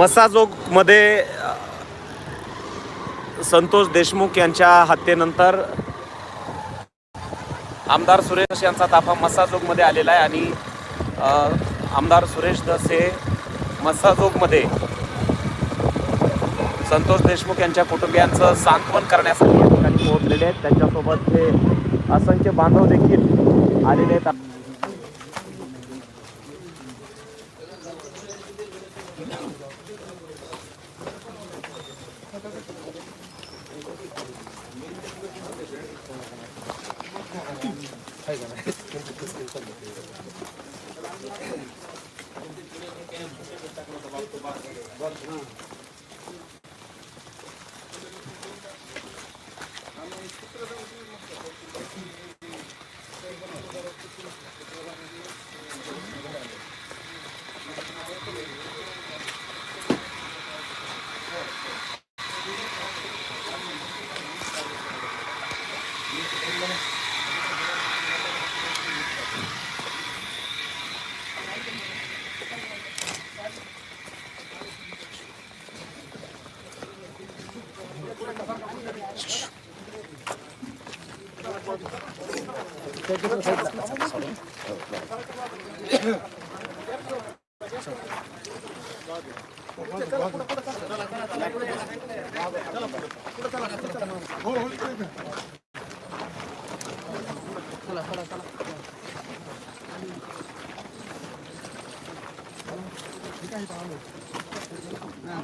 मसाजोगमध्ये संतोष देशमुख यांच्या हत्येनंतर आमदार सुरेश यांचा ताफा मसाजोगमध्ये आलेला आहे आणि आमदार सुरेश दस हे मसाजोगमध्ये संतोष देशमुख यांच्या कुटुंबियांचं सांत्वन करण्यासाठी पोहोचलेले आहेत. त्यांच्यासोबत हे असंख्य बांधव देखील आलेले आहेत.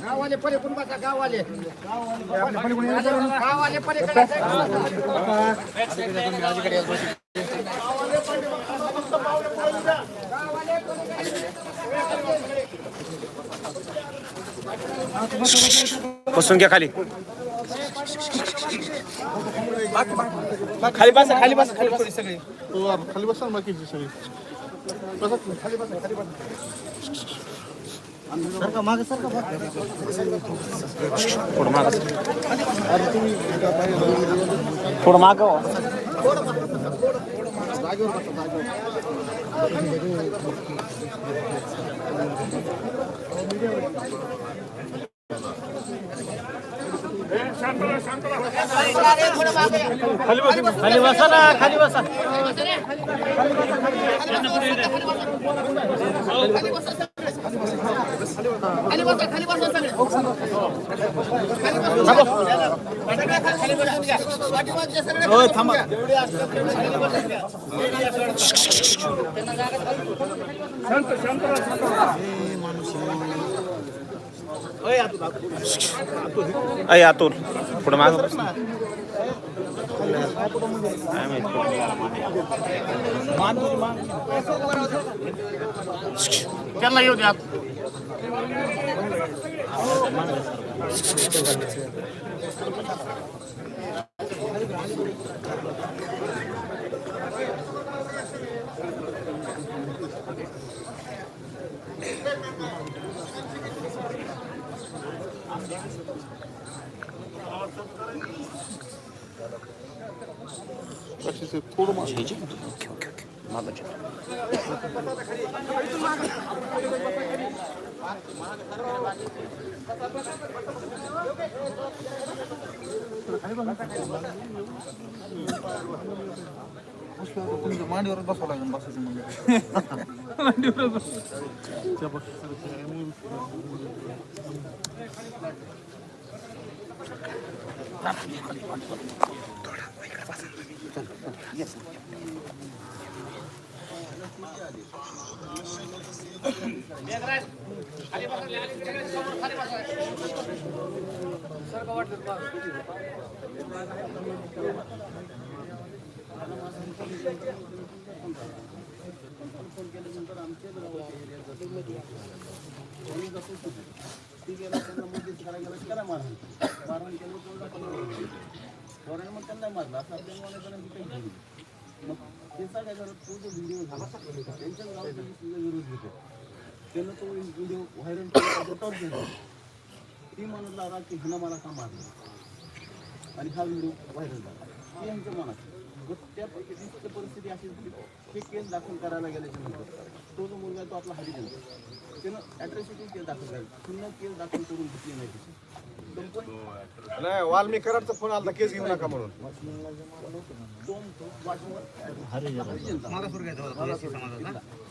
गावाले परे कोण बसा गावाले गावाले पलीकडे बसून घ्या खाली खाली बसा खाली बसा खाली बसा सगळे खाली बसा ना बाकीची सगळी बसा खाली बसा खाली बसा पुढं माग पुढं माग खाली बसा ना खाली बसा. अय अतुल पुढे माग त्यांना येऊ द्या. खाली बसा खाली बसा सगळे खाली बसून घ्या पाठीमागचे सगळे हो थांबा अय आतून पुढं माग बस ना. काय माहीत कुठं निघाला मागे. मान तुझी मान त्यांना येऊ द्या मग ते ओके ओके तो जो व्हिडिओ तुमच्या मांडीवर बसावं लागेल बसायचं घेतो त्यानं तो व्हिडिओ व्हायरल केला टॉप ती म्हणत लागला की ह्यानं मला का मारलं आणि हा व्हिडिओ व्हायरल झाला ती यांच्या मनात त्या परिस्थिती परिस्थिती अशी की हे केस दाखल करायला गेल्याच्यानंतर तो जो मुलगा आहे तो आपला हरिजन. त्यानं ॲट्रॉसिटी केस दाखल करावी पुन्हा केस दाखल करून घेतली नाही त्याची नाही वाल्मिकरांचा फोन आला केस घेऊ नका म्हणून. तो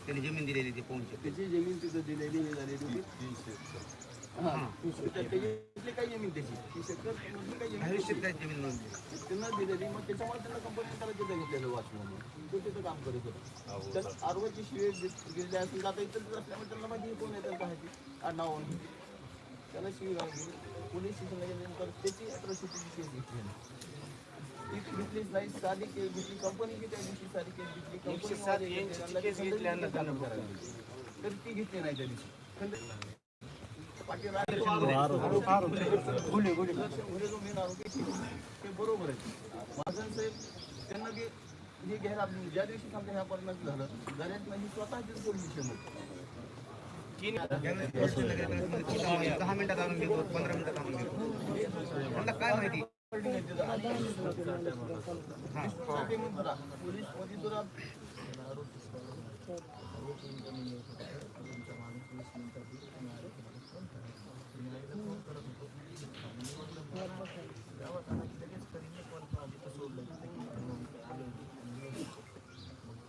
त्यांनी जमीन दिलेली ती पोहोचते त्याची जमीन तिथं दिलेली हे झालेली होती त्या- त्याची इथली काही ज़मीन त्याची शेतकरी काही ज़मीन काय ज़मीन नोंदली त्यांना दिलेली मग त्याच्यामुळे त्यांना कंपनी त्याला तिथं घेतलेलं वाचलं तो तिथं काम करत होता तर आरोग्याची शिवे गेलेली असेल आता इथं असल्यामुळे त्यांना माहिती कोण आहे त्यांचं माहिती आडनाव त्याला शिवी घालली पोलीस स्टेशनला गेल्यानंतर त्याची अट्रॉसिटीची केस घेतली. ती घेतलीच नाही साधी केस घेतली कंपनी त्या दिवशी साधी केस घेतली कंपनी तर ती घेतली नाही त्या दिवशी बरोबर आहे महाजन साहेब त्यांना बी हे घ्यायला ज्या दिवशी समजा ह्या परिणाम झालं झाल्यात नाही स्वतःचीच पोलीस दहा मिनिटात आणून घेतो पंधरा मिनिटात आणून घेतो मला काय माहिती पोलीस मध्ये तुला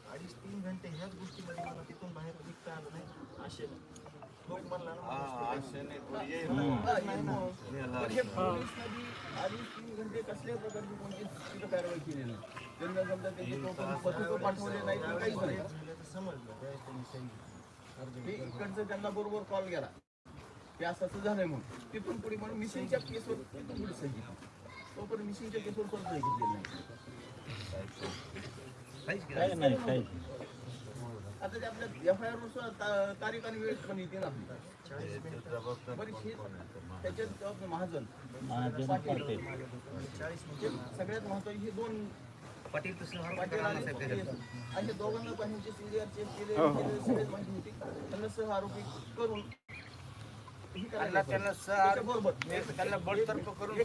अडीच तीन घंटे ह्याच गोष्टीमध्ये मला तिथून बाहेर निघता आलं नाही आशेला लोक म्हणला ना तीन घंटे कसल्या प्रकारची कोणती तिथं कारवाई केली नाही त्यांना समजा पाठवले नाही समजलं इकडचं त्यांना बरोबर कॉल गेला की असं असं झालंय म्हणून. तिथून पुढे म्हणून मिसिंगच्या केसवर पुढे सही घेतली. तोपर्यंत मिसिंगच्या केसवर पण सही घेतलेली नाही. आता ते आपल्या एफ आय आर तारीख आणि वेळ पण येते ना आपली. हे त्याच्यात जबाबदार महाजन. पाटील. हे सगळ्यात महत्त्वाचे हे दोन पाटील आणि हे दोघांना पाहिजे सीडीआर चेक केले केले, सगळेच माहिती होती. त्यांना सह आरोपी करून त्यांना त्यांना करून.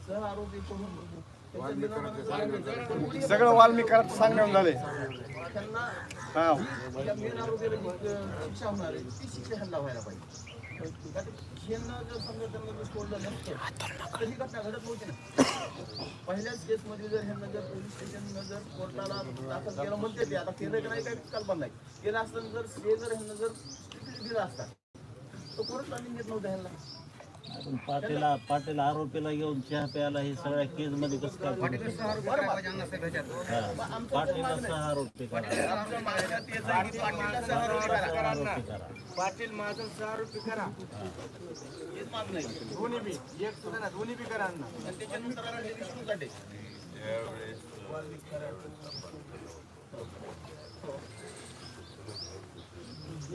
सह आरोपी करून त्यांच्या विरोधात सगळं वाल्मिकरांचं सांगण्यावर त्यांना हा ती ही पहिल्याच केसमध्ये जर ह्यांना जर पोलीस स्टेशननं जर कोर्टाला दाखल केलं म्हणते ते आता केलं की नाही काही कल्पना नाही. केलं असतं जर हे जर ह्यांना जर दिला असता तर कोर्ट चालून घेत नव्हतं ह्यांना. पण पाटीला पाटील आरोपीला घेऊन चहा प्यायला हे सगळ्या केस मध्ये कसं काय हा. पाटीलला सहा आरोपी करा आरोपी करा. पाटील माझं सहा आरोपी करा दोन्ही बी एक सुद्धा ना दोन्ही बी करा अण्णा आणि त्याच्यानंतर आला विष्णू काटे हे अण्णा पाठीमागे बसले.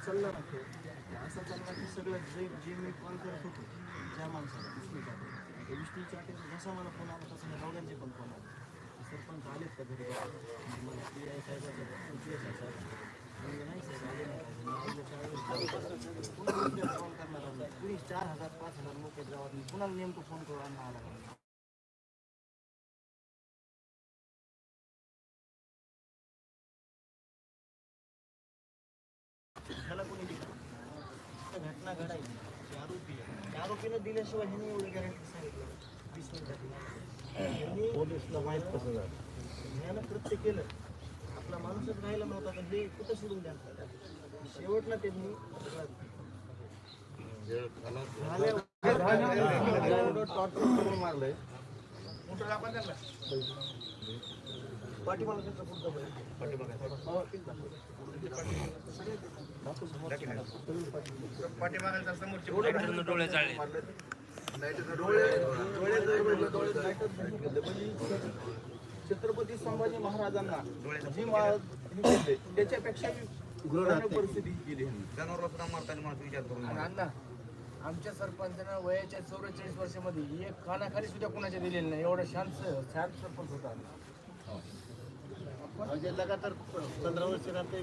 चालला ना खेळ असा चालला की सगळं कॉल करत होतो ज्या माणसाला विष्णू चाटे त्या विष्णू चाटे जसा मला फ़ोन आला तसा दोघांचे पण फ़ोन आले सरपंच आलेत का घरी मला पी आय साहेबाचा पी एस आय साहेब चार हजार पाच हजार लोक पुन्हा नेमकं फोन करू अण्णा आला का नाही. ह्याला कोणी दिलं तर घटना घडायची. आरोपी आरोपीनं दिल्याशिवाय ह्याने एवढी गॅरंटी सांगितलं. वीस मिनिटाची पोलिसला माहीत कसं झालं? ह्यानं कृत्य केलं. आपला माणूसच राहिला नव्हता पण हे कुठं सोडून द्या शेवटला त्यांनी टॉर्चर करून मारलंय पाठीमाला त्याचा पुढचा. हो, डोळे डोळे बघितले, डोळे छत्रपती संभाजी महाराजांना जी मा- केले, त्याच्यापेक्षा भयानक परिस्थिती केली ह्यांनी. जनावरला सुद्धा मारताना माणूस विचार करून आणि मारतो. अण्णा आमच्या सरपंचानं वयाच्या चौवेचाळीस वर्षामध्ये एक कानाखाली सुद्धा कुणाच्या दिलेलं नाही. एवढं शांत शांत सरपंच होता म्हणजे लगातार पंधरा वर्ष राहते.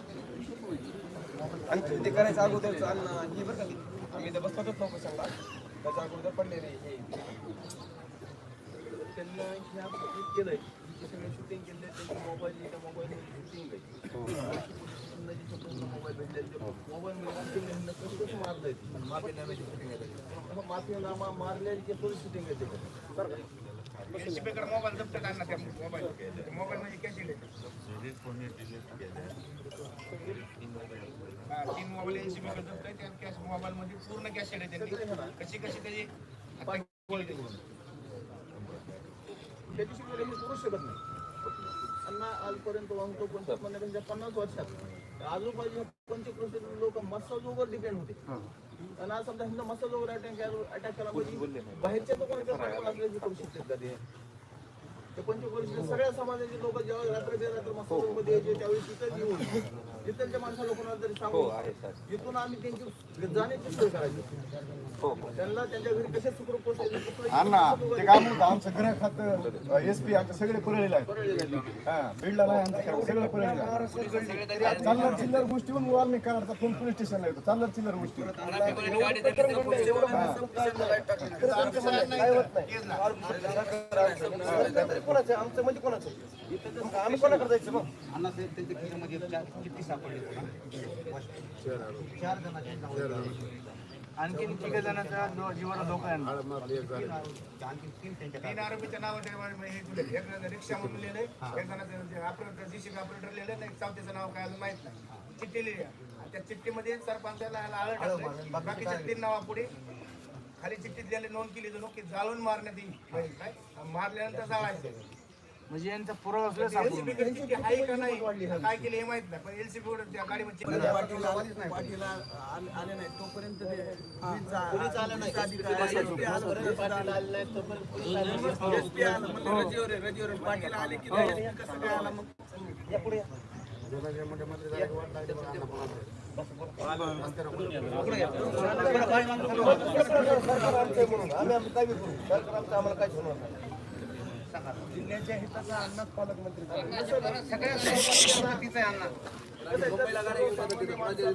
आणि ते करायचं अगोदरच अन्न ही बरं का? ती. आम्ही तर बसतोच नको सांगा त्याच्या अगोदर पडलेले हे. त्यांना ह्या हे केलंय. जे सगळे शूटिंग केले त्यांचे मोबाईल त्या मोबाईल शूटिंग आहे. मोबाईल भेटले मोबाईल मध्ये कसं कसं मारलंय ते. माफीनाम्याची शूटिंग आहे. माफीनामा मारलेली जे फुल शूटिंग आहे त्याच्यात. बरं का LCP कडे मोबाईल जप्त करणार त्या मोबाईल. मोबाईल म्हणजे कॅश तीन मोबाईल एनसीबी कडे जप्त आहे त्या कॅश मोबाईल मध्ये पूर्ण कॅश आहे त्यांनी. कशी कशी त्याची त्याच्याशी पुढे मी करू शकत नाही. अण्णा आजपर्यंत वाहतो पंचवीस म्हणण्यापेक्षा पन्नास वर्षात. आजूबाजू पंचकृषी लोक मसाजोवर डिपेंड होते. आणि आज समजा ह्यांना मसाजोवर अटॅक अटॅक केला म्हणजे बाहेरच्या लोकांना आपल्याला करू शकतात का ते ते पंचकृषी सगळ्या समाजाचे लोक जेव्हा रात्र बेरात्र मसाजोमध्ये यायचे त्यावेळी तिथं येऊन. तिथलच्या माणसाला कोणाला तरी सांगू. इथून आम्ही त्यांची जाण्याची सोय करायची. त्यांना त्यांच्या घरी कसे सुखरूप पोहोचायचे अण्णा ते काय म्हणतो आमचं ग्रह खातं एस पी आमचे सगळे आहेत. हा बीडला नाही आमचं काय, सगळं पुरलेलं आहे चालणार चिल्लर गोष्टीहून वाल्मी कराडचा फोन पोलीस स्टेशनला येतो. चालणार चिल्लर गोष्टी. कोणाचं आमचं म्हणजे कोणाचं? आम्ही कोणाकडे जायचं मग? अण्णा साहेब त्यांच्या खिशामध्ये चार चिठ्ठी सापडली पुन्हा. चार. आणखीन तिघ जणांचा जीवाला धोका आहे आणखी तीन त्यांच्या तीन आरोपीच्या हे दिले. एक रिक्षा म्हणून लिहिले एक जणाचं ऑपरेटर जीसीबी ऑपरेटर लिहिले चौथ्याचं नाव काय अजून माहीत नाही चिठ्ठी लिहिली आणि त्या चिठ्ठीमध्ये सरपंचाला आळं टाकलंय. बाकीच्या तीन नावापुढे खाली चिठ्ठीत लिहिले नोंद केली जणू की जाळून मारण्यात येईल काय मारल्यानंतर जाळायचं म्हणजे यांचा पुरावा कडे चिठ्ठी आहे का नाही काय केलं हे माहीत नाही पण एलसीबी त्या गाडीमध्ये पाठीला आले आले नाही तोपर्यंत ते आलं नाही SP आलं बरं, पाटील आले नाही तोपर्यंत पोलीस आले नाही. SP आलं म्हणलं रजेवर आहे, रजेवर आहे. पाटील आले की नाही, हे कसं काय आलं मग. आम्ही आमचं काय बी करू. सरकार आमचं आम्हाला काय होणार नाही. जिल्ह्याच्या हिताचा अन्नाच पालकमंत्री सगळ्या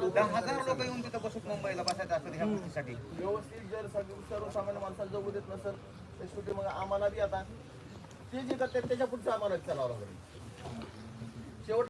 दहा हजार लोक येऊन तिथं बसून मुंबईला बसायचं असतं ह्या गोष्टीसाठी. व्यवस्थित जर सगळं सर्वसामान्य माणसाला जगू देत नसेल तर शेवटी मग आम्हाला बी आता ते जे करतात त्याच्या पुढचं आम्हाला चालावं लागेल.